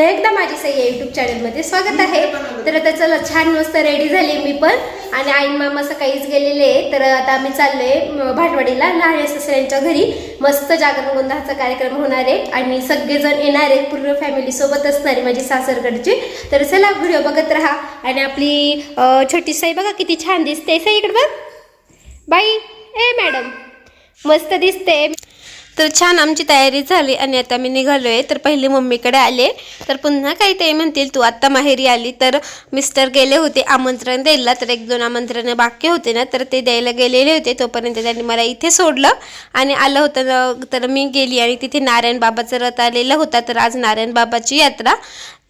पुन्हा एकदा माझी सई या युट्यूब चॅनलमध्ये स्वागत आहे. तर आता चला छान मस्त रेडी झाली मी पण. आणि आईन मामा सकाळीच गेलेले आहे तर आता आम्ही चाललोय म, भाटवाडीला लहान ससऱ्यांच्या घरी. मस्त जागरण गोंधळाचा कार्यक्रम होणार आहे. आणि सगळेजण येणार आहेत पूर्ण फॅमिली सोबत असणार आहे माझी सासरकडची. तर चला व्हिडिओ बघत राहा. आणि आपली छोटी साई बघा किती छान दिसते. साई इकडे बघ. बाई ए मॅडम. मस्त दिसते. तर छान आमची तयारी झाली आणि आता मी निघालो आहे तर पहिले मम्मीकडे आले. तर पुन्हा काही ते म्हणतील तू आत्ता माहेरी आली तर मिस्टर गेले होते आमंत्रण द्यायला. तर एक दोन आमंत्रण बाकी होते ना तर ते द्यायला गेलेले होते. तोपर्यंत त्यांनी मला इथे सोडलं आणि आलं होतं ना, तर मी गेली आणि तिथे नारायण बाबाचं रथ आलेला होता. तर आज नारायण बाबाची यात्रा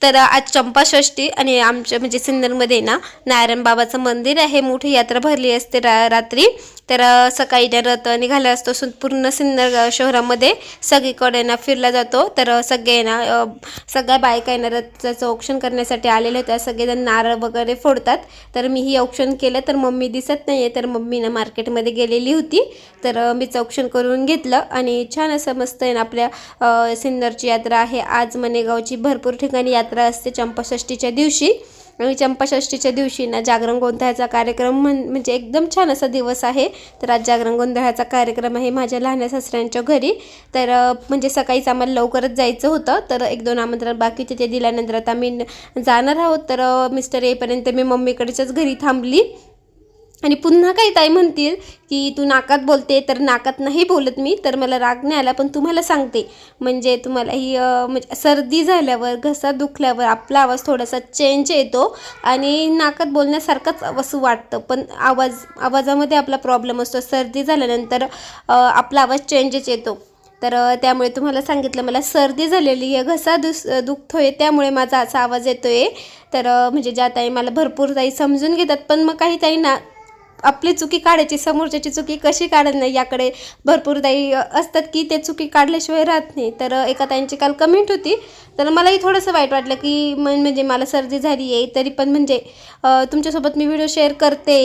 तर आज चंपाषष्ठी आणि आमच्या म्हणजे सिन्नरमध्ये ना नारायण बाबाचं मंदिर आहे. मोठी यात्रा भरली असते रा रात्री. तर सकाळी ना रथ निघाला असतो पूर्ण सिन्नर शहरामध्ये सगळीकडे ना फिरला जातो. तर सगळे ना सगळ्या बायका ना रथाचं औक्षण करण्यासाठी आलेले होत्या सगळेजण नारळ वगैरे फोडतात. तर मीही औक्षण केलं तर मम्मी दिसत नाही आहे तर मम्मी ना मार्केटमध्ये गेलेली होती. तर मी चौक्षण करून घेतलं आणि छान असं मस्त आहे ना आपल्या सिन्नरची यात्रा आहे. आज मनेगावची भरपूर ठिकाणी यात्रा असते चंपाषष्ठीच्या दिवशी. आणि चंपाषष्ठीच्या दिवशी ना जागरण गोंधळाचा कार्यक्रम म्हण म्हणजे एकदम छान असा दिवस आहे. तर आज जागरण गोंधळाचा कार्यक्रम आहे माझ्या लहान्या सासऱ्यांच्या घरी. तर म्हणजे सकाळीच आम्हाला लवकरच जायचं होतं. तर एक दोन आमंत्रण बाकीचे ते दिल्यानंतर आता आम्ही जाणार आहोत. तर मिस्टर येईपर्यंत मी मम्मीकडच्याच घरी थांबली. आणि पुन्हा काही ताई म्हणतील की तू नाकात बोलते तर नाकात नाही बोलत मी तर मला राग नाही आला पण तुम्हाला सांगते. म्हणजे तुम्हाला ही म्हणजे सर्दी झाल्यावर घसा दुखल्यावर आपला आवाज थोडासा चेंज येतो आणि नाकात बोलण्यासारखंच असं वाटतं. पण आवाज आवाजामध्ये आपला प्रॉब्लेम असतो. सर्दी झाल्यानंतर आपला आवाज चेंजच येतो. तर त्यामुळे तुम्हाला सांगितलं मला सर्दी झालेली आहे घसा दुस दुखतोय त्यामुळे माझा असा आवाज येतोय. तर म्हणजे ज्या ताई मला भरपूर ताई समजून घेतात पण मग काही ताई ना आपली चुकी काढायची समोरच्याची चुकी कशी काढत नाही याकडे भरपूर ताई असतात की ते चुकी काढल्याशिवाय राहत नाही. तर एका ताईंची काल कमेंट होती. तर मलाही थोडंसं वाईट वाटलं की म्हणजे मला सर्दी झाली आहे तरी पण म्हणजे तुमच्यासोबत मी व्हिडिओ शेअर करते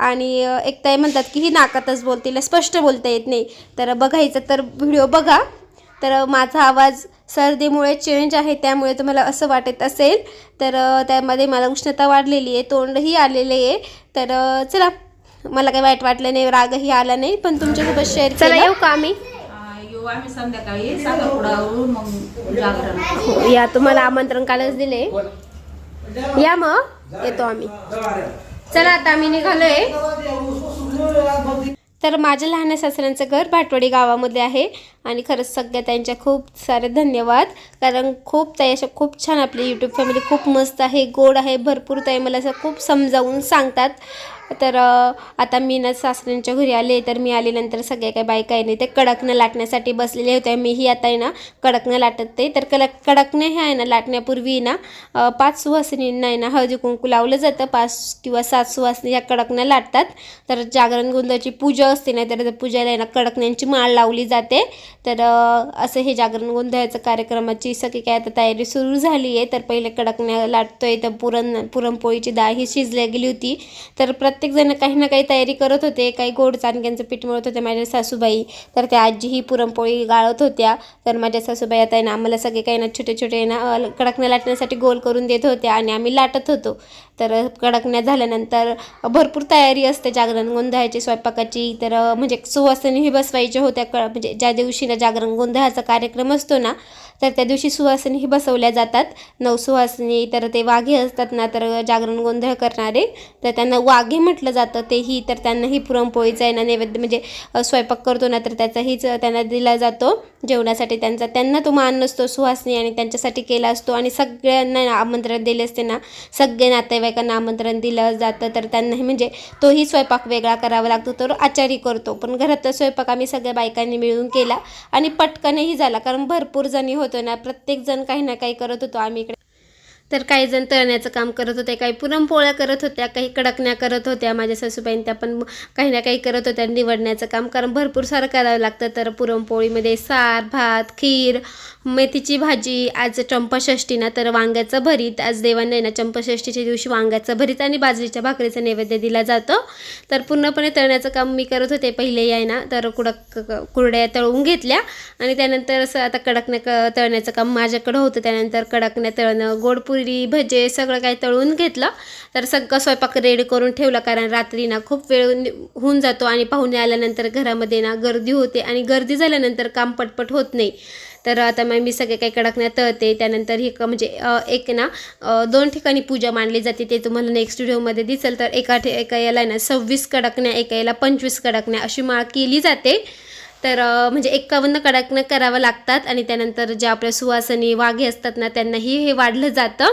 आणि एक ताई म्हणतात की ही नाकातच बोलते स्पष्ट बोलता येत नाही. तर बघायचं तर व्हिडिओ बघा. तर माझा आवाज सर्दीमुळे चेंज आहे त्यामुळे तुम्हाला असं वाटत असेल. तर त्यामध्ये मला उष्णता वाढलेली आहे तोंडही आलेले आहे. तर चला मला काही वाईट वाटलं नाही रागही आला नाही पण तुमच्यासोबत शेअर चला येऊ का आम्ही? आ, येऊ आम्ही संध्याकाळी. साखरपुडावरून मग जागरण. हो, या तुम्हाला आमंत्रण कालच दिले. या मग येतो आम्ही. चला आता आम्ही निघालोय. तर माझ्या लहान सासऱ्यांचं घर भाटवाडी गावामध्ये आहे. आणि खरंच सगळ्या त्यांच्या खूप सारे धन्यवाद. कारण खूप ताई अशा खूप छान आपली यूट्यूब फॅमिली खूप मस्त आहे गोड आहे भरपूर ताई मला असं खूप समजावून सांगतात. तर आता मी ना सासऱ्यांच्या घरी आले तर मी आल्यानंतर सगळ्या काही बायका आहे नाही ते कडकनं लाटण्यासाठी बसलेले होते. मीही आता आहे ना कडकनं लाटते. तर कल कडकनं हे आहे ना लाटण्यापूर्वी ना पाच सुवासिनींना आहे ना हळदी कुंकू लावलं जातं. पाच किंवा सात सुवासिनी ह्या कडकनं लाटतात. तर जागरण गोंधळाची पूजा असते ना तर पूजेला आहे ना कडकण्यांची माळ लावली जाते. तर असं हे जागरण गोंधळाचं कार्यक्रमाची सगळी काय आता तयारी सुरू झाली आहे. तर पहिले कडकण्या लाटतोय. तर पुरण पुरणपोळीची डाळ ही शिजल्या गेली होती. तर प्रत्येकजण काही ना काही तयारी करत होते. काही गोड चाणक्यांचं पीठ मिळत होते माझ्या सासूबाई. तर त्या आजी ही पुरणपोळी गाळत होत्या. तर माझ्या सासूबाई आता आहे ना आम्हाला सगळे काही ना छोटे छोटे ना कडकण्या लाटण्यासाठी गोल करून देत होत्या आणि आम्ही लाटत होतो. तर कडकण्या झाल्यानंतर भरपूर तयारी असते जागरण गोंधळाची स्वयंपाकाची. तर म्हणजे सुवासिनीही बसवायच्या होत्या. क म्हणजे ज्या दिवशी ना जागरण गोंधळाचा कार्यक्रम असतो ना तर त्या दिवशी सुवासिनीही बसवल्या जातात. नऊ सुवासिनी तर ते वाघे असतात ना तर जागरण गोंधळ करणारे. तर त्यांना वाघे म्हटलं जातं तेही तर त्यांनाही पुरणपोळीचा आहे ना नैवेद्य म्हणजे स्वयंपाक करतो ना तर त्याचाहीच त्यांना दिला जातो. जेवणासाठी त्यांचा त्यांना तो मान नसतो सुहासनी आणि त्यांच्यासाठी केला असतो. आणि सगळ्यांना आमंत्रण दिले असते ना सगळे नातेवाईकांना आमंत्रण दिलं जातं. तर त्यांनाही म्हणजे तोही स्वयंपाक वेगळा करावा लागतो तर आचारी करतो. पण घरातला स्वयंपाक आम्ही सगळ्या बायकांनी मिळून केला. आणि पटकनही झाला कारण भरपूर जणी होतो ना प्रत्येक जण काही ना काही करत होतो. आम्ही इकडे तर काही जण तळण्याचं काम करत होते काही पुरणपोळ्या करत होत्या काही कडकण्या करत होत्या. माझ्या सासूबाईंनी त्या पण काही ना काही करत होत्या निवडण्याचं काम. कारण भरपूर सारं करावं लागतं. तर पुरणपोळीमध्ये सार भात खीर मेथीची भाजी आज चंपाषष्ठी ना तर वांग्याचं भरीत. आज देवांना आहे ना चंपाषष्ठीच्या दिवशी वांग्याचं भरीत आणि बाजरीच्या भाकरीचा नैवेद्य दिला जातो. तर पूर्णपणे तळण्याचं काम मी करत होते पहिले आहे ना तर कुडक कुरड्या तळून घेतल्या. आणि त्यानंतर असं आता कडकण्या क तळण्याचं काम माझ्याकडं होतं. त्यानंतर कडकण्या तळणं गोडपुरी भजे सगळं काही तळून घेतलं. तर सगळं स्वयंपाक रेडी करून ठेवला कारण रात्री ना खूप वेळ होऊन जातो आणि पाहुणे आल्यानंतर घरामध्ये ना गर्दी होते आणि गर्दी झाल्यानंतर काम पटपट होत नाही. तर आता मग मी सगळे काही कडकण्या तळते. त्यानंतर ही म्हणजे एक ना दोन ठिकाणी पूजा मांडली जाते. ते तुम्हाला नेक्स्ट व्हिडिओमध्ये दिसेल. तर एका ठे एका याला आहे ना सव्वीस कडकण्या एका याला पंचवीस कडकण्या अशी माळ केली जाते. तर म्हणजे एकावन्न कडकण्या करावं लागतात आणि त्यानंतर ज्या आपल्या सुवासनी वाघे असतात ना त्यांनाही हे वाढलं जातं.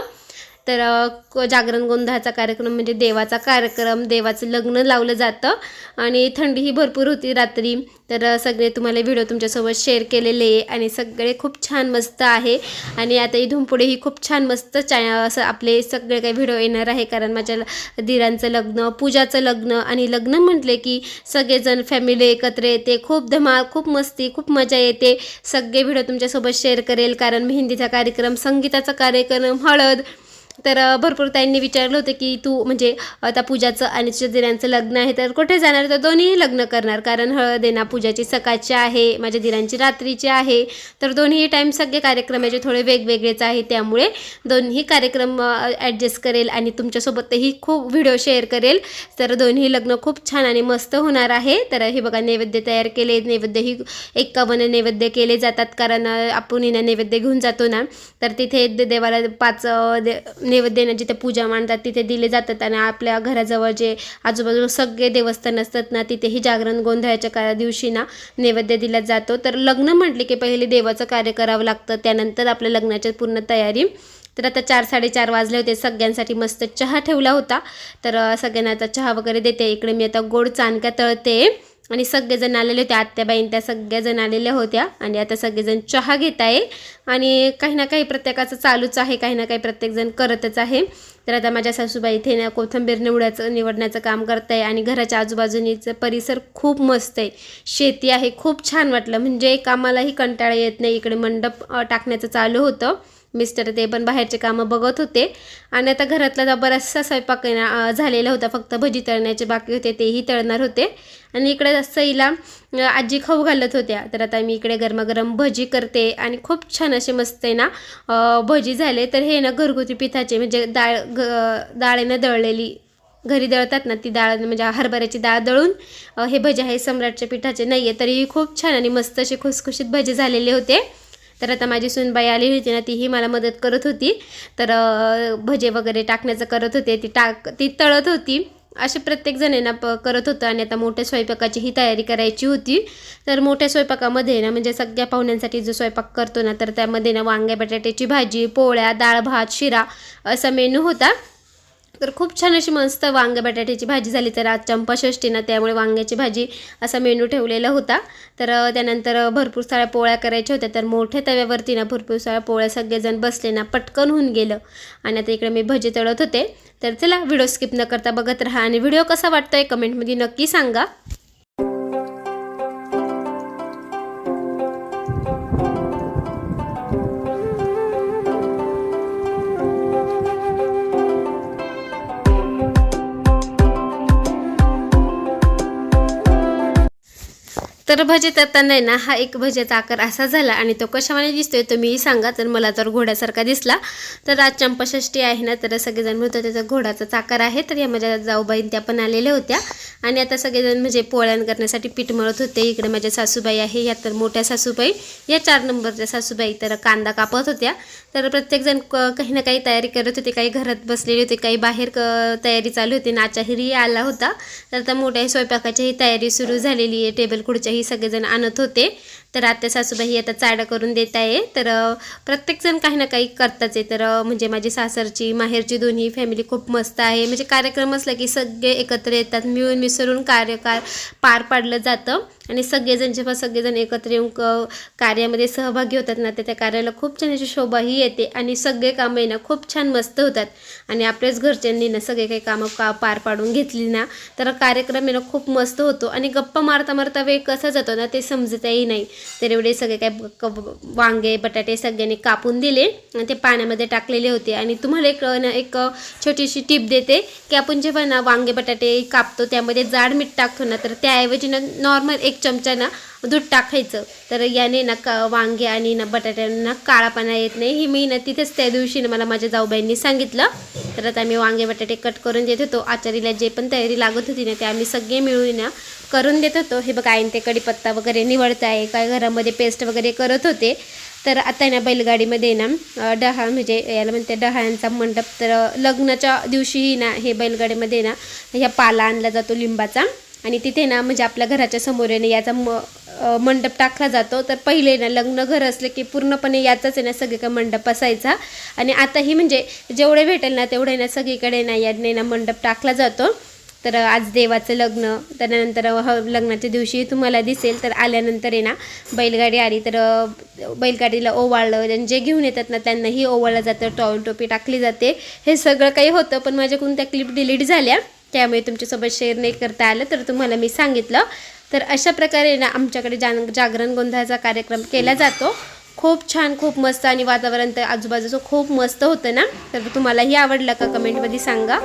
तर जागरण गोंधळाचा कार्यक्रम म्हणजे देवाचा कार्यक्रम देवाचं लग्न लावलं जातं आणि थंडीही भरपूर होती रात्री. तर सगळे तुम्हाला व्हिडिओ तुमच्यासोबत शेअर केलेले आहे आणि सगळे खूप छान मस्त आहे. आणि आता इथून पुढेही खूप छान मस्त चा असं आपले सगळे काही व्हिडिओ येणार आहे कारण माझ्या दिरांचं लग्न पूजाचं लग्न आणि लग्न म्हटले की सगळेजण फॅमिली एकत्र येते. खूप धमाल खूप मस्ती खूप मजा येते. सगळे व्हिडिओ तुमच्यासोबत शेअर करेल कारण मेहंदीचा कार्यक्रम संगीताचा कार्यक्रम हळद तर भरपूर ताईंनी विचारलं होतं की तू म्हणजे आता पूजाचं आणि तुझ्या दिरांचं लग्न आहे तर कुठे जाणार तर दोन्ही लग्न करणार. कारण हळद आहे पूजाची सकाळची आहे माझ्या दिरांची रात्रीची आहे. तर दोन्ही टाईम सगळे कार्यक्रमाचे थोडे वेगवेगळेच आहे त्यामुळे दोन्ही कार्यक्रम ॲडजस्ट करेल आणि तुमच्यासोबतही खूप व्हिडिओ शेअर करेल. तर दोन्ही लग्न खूप छान आणि मस्त होणार आहे. तर हे बघा नैवेद्य तयार केले. नैवेद्यही एक्कावन्न नैवेद्य केले जातात. कारण आपण ना नैवेद्य घेऊन जातो ना तर तिथे देवाला पाच दे नैवेद्य जिथे पूजा मांडतात तिथे दिले जातात आणि आपल्या घराजवळ जे आजूबाजूला सगळे देवस्थान असतात ना तिथेही जागरण गोंधळाच्या का दिवशी ना नैवेद्य दिला जातो. तर लग्न म्हटले की पहिले देवाचं कार्य करावं लागतं त्यानंतर आपल्या लग्नाची पूर्ण तयारी. तर आता चार साडेचार वाजले होते सगळ्यांसाठी मस्त चहा ठेवला होता. तर सगळ्यांना आता चहा वगैरे देते. इकडे मी आता गोड चानक्या तळते. आणि सगळेजण आलेले होते आत्याबाईन त्या सगळ्याजण आलेल्या होत्या. आणि आता सगळेजण चहा घेत आहे. आणि काही ना काही प्रत्येकाचं चालूच आहे काही ना काही प्रत्येकजण करतच आहे. तर आता माझ्या सासूबाई इथे ना कोथंबीर निवडायचं निवडण्याचं काम करत आहे आणि घराच्या आजूबाजूनीचं परिसर खूप मस्त आहे. शेती आहे खूप छान वाटलं. म्हणजे कामालाही कंटाळा येत नाही. इकडे मंडप टाकण्याचं चालू होतं. मिस्टर ते पण बाहेरचे कामं बघत होते. आणि आता घरातला बराचसा स्वयंपाक झालेला होता. फक्त भजी तळण्याचे बाकी होते तेही तळणार होते. आणि इकडे सईला आजी खाऊ घालत होत्या. तर आता मी इकडे गरमागरम भजी करते. आणि खूप छान असे मस्त आहे ना भजी झाले. तर हे ना घरगुती पिठाचे म्हणजे डाळ ग डाळेनं दळलेली घरी दळतात ना ती डाळ म्हणजे हरभऱ्याची डाळ दळून हे भजे आहे सम्राटच्या पिठाचे. नाही आहे तरीही खूप छान आणि मस्त असे खुसखुशीत भजे झालेले होते. तर आता माझी सुनबाई आली होती ना तीही मला मदत करत होती. तर भजे वगैरे टाकण्याचं करत होते. ती टाक ती तळत होती. असे प्रत्येकजण आहे ना प करत होतं आणि आता मोठ्या स्वयंपाकाची ही तयारी करायची होती. तर मोठ्या स्वयंपाकामध्ये ना म्हणजे सगळ्या पाहुण्यांसाठी जो स्वयंपाक करतो ना तर त्यामध्ये ना वांग्या बटाट्याची भाजी पोळ्या डाळ भात शिरा असा मेनू होता. तर खूप छान अशी मस्त वांग्या बटाट्याची भाजी झाली. तर आज चंपाषष्ठी ना त्यामुळे वांग्याची भाजी असा मेनू ठेवलेला होता. तर त्यानंतर भरपूर साऱ्या पोळ्या करायच्या होत्या. तर मोठ्या तव्यावरती ना भरपूर साऱ्या पोळ्या सगळेजण बसले ना पटकन होऊन गेलं. आणि आता इकडे मी भजी तळत होते. तर चला व्हिडिओ स्किप न करता बघत राहा. आणि व्हिडिओ कसा वाटतोय कमेंटमध्ये नक्की सांगा. तर भजे तरताना आहे ना हा एक भजेचा आकार असा झाला आणि तो कशामध्ये दिसतोय तुम्हीही सांगा. तर मला तर घोड्यासारखा दिसला तर आज चंपाषष्टी आहे ना तर सगळेजण म्हणतो त्याचा घोडाचाच आकार आहे. तर या माझ्या जाऊबाईन त्या पण आलेल्या होत्या. आणि आता सगळेजण म्हणजे पोळ्यान करण्यासाठी पीठ मळत होते. इकडे माझ्या सासूबाई आहे या तर मोठ्या सासूबाई. या चार नंबरच्या सासूबाई तर कांदा कापत होत्या. तर प्रत्येकजण क- काही ना काही तयारी करत होते. काही घरात बसलेले होते काही बाहेर क तयारी चालू होती. नाचाहिरी आला होता. तर आता मोठ्या स्वयंपाकाचीही तयारी सुरू झालेली आहे. टेबल खुर्च्याही सगळेजण आणत होते. तर आत्या सासूबाई आता चाडं करून देत आहे. तर प्रत्येकजण काही ना काही करताच आहे. तर म्हणजे माझी सासरची माहेरची दोन्ही फॅमिली खूप मस्त आहे. म्हणजे कार्यक्रम असला की सगळे एकत्र येतात. मिळून मिसळून कार्यकार पार पाडलं जातं. आणि सगळेजण जेव्हा सगळेजण एकत्र येऊन क कार्यामध्ये सहभागी होतात ना तर त्या कार्याला खूप छान अशी शोभाही येते आणि सगळे कामं आहे ना खूप छान मस्त होतात. आणि आपल्याच घरच्यांनी ना सगळे काही कामं का पार पाडून घेतली ना तर कार्यक्रम आहे ना खूप मस्त होतो. आणि गप्पा मारता मारता वेळ कसा जातो ना ते समजतही नाही. तर एवढे सगळे काय क- वांगे बटाटे सगळ्यांनी कापून दिले आणि ते पाण्यामध्ये टाकलेले होते. आणि तुम्हाला एक ना एक छोटीशी टीप देते की आपण जेव्हा ना वांगे बटाटे कापतो त्यामध्ये जाड मीठ टाकतो ना तर त्याऐवजी ना नॉर्मल एक चमचा ना दूध टाकायचं. तर याने ना का वांगे आणि ना बटाट्यांना काळापणा येत नाही. ही मी ना तिथेच त्या दिवशी ना मला माझ्या जाऊबाईंनी सांगितलं. तर आता आम्ही वांगे बटाटे कट करून देत होतो. आचारीला जे पण तयारी लागत होती ना ते आम्ही सगळे मिळून ना करून देत होतो. हे बघा आईन ते कढीपत्ता वगैरे निवडत आहे. काय घरामध्ये पेस्ट वगैरे करत होते. तर आता ना बैलगाडीमध्ये ना डहाळ म्हणजे याला म्हणते डहाळ्यांचा मंडप. तर लग्नाच्या दिवशीही ना हे बैलगाडीमध्ये ना ह्या पाला आणला जातो लिंबाचा. आणि तिथे ना म्हणजे आपल्या घराच्या समोर आहे ना याचा म मंडप टाकला जातो. तर पहिले ना लग्न घर असले की पूर्णपणे याचाच आहे ना सगळीकडे मंडप असायचा. आणि आताही म्हणजे जेवढे भेटेल ना तेवढे ना सगळीकडे ना याने ना मंडप टाकला जातो. तर आज देवाचं लग्न त्यानंतर ह लग्नाच्या दिवशी तुम्हाला दिसेल. तर आल्यानंतर आहे ना बैलगाडी आली तर बैलगाडीला ओवाळलं. जे घेऊन येतात ना त्यांनाही ओवाळलं जातं. टॉल टोपी टाकली जाते. हे सगळं काही होतं पण माझ्याकडून त्या क्लिप डिलीट झाल्या. त्यामुळे तुमच्यासोबत शेअर नाही करता आलं तर तुम्हाला मी सांगितलं. तर अशा प्रकारे ना आमच्याकडे जान जागरण गोंधळाचा कार्यक्रम केला जातो. खूप छान खूप मस्त आणि वातावरण तर आजूबाजूचं खूप मस्त होतं ना? तर तुम्हालाही आवडलं का? कमेंटमध्ये सांगा.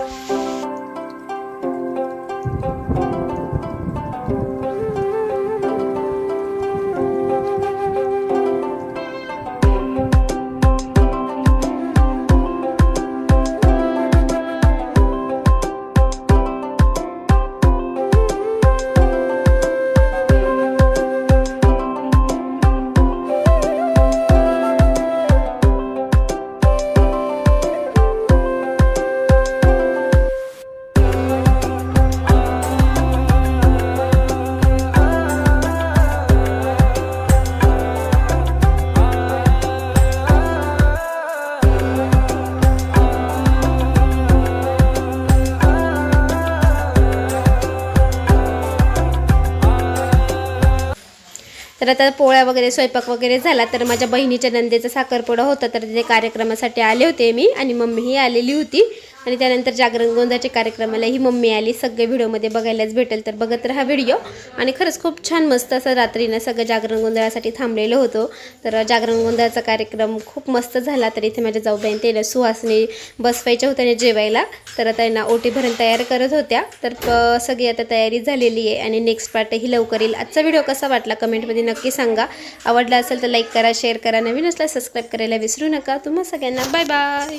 तर आता पोळ्या वगैरे स्वयंपाक वगैरे झाला तर माझ्या बहिणीच्या नंदेचा साखरपुडा होता तर तिथे कार्यक्रमासाठी आले होते मी आणि मम्मीही आलेली होती. आणि त्यानंतर जागरण गोंधाच्या कार्यक्रमालाही मम्मी आली. सगळे व्हिडिओमध्ये बघायलाच भेटेल तर बघत राहा व्हिडिओ. आणि खरंच खूप छान मस्त असं रात्रीनं सगळं जागरण गोंधळासाठी थांबलेलो होतो. तर जागरण गोंधळाचा कार्यक्रम खूप मस्त झाला. तर इथे माझ्या जाऊबाईन त्याला सुहासनी बसवायच्या होत्या ना जेवायला. तर त्यांना ओटी भरून तयार करत होत्या. तर प- सगळी आता तयारी झालेली आहे आणि नेक्स्ट पार्टही लवकर येईल. आजचा व्हिडिओ कसा वाटला कमेंटमध्ये नक्की सांगा. आवडला असेल तर लाईक करा शेअर करा. नवीन असला सबस्क्राईब करायला विसरू नका. तुम्हा सगळ्यांना बाय बाय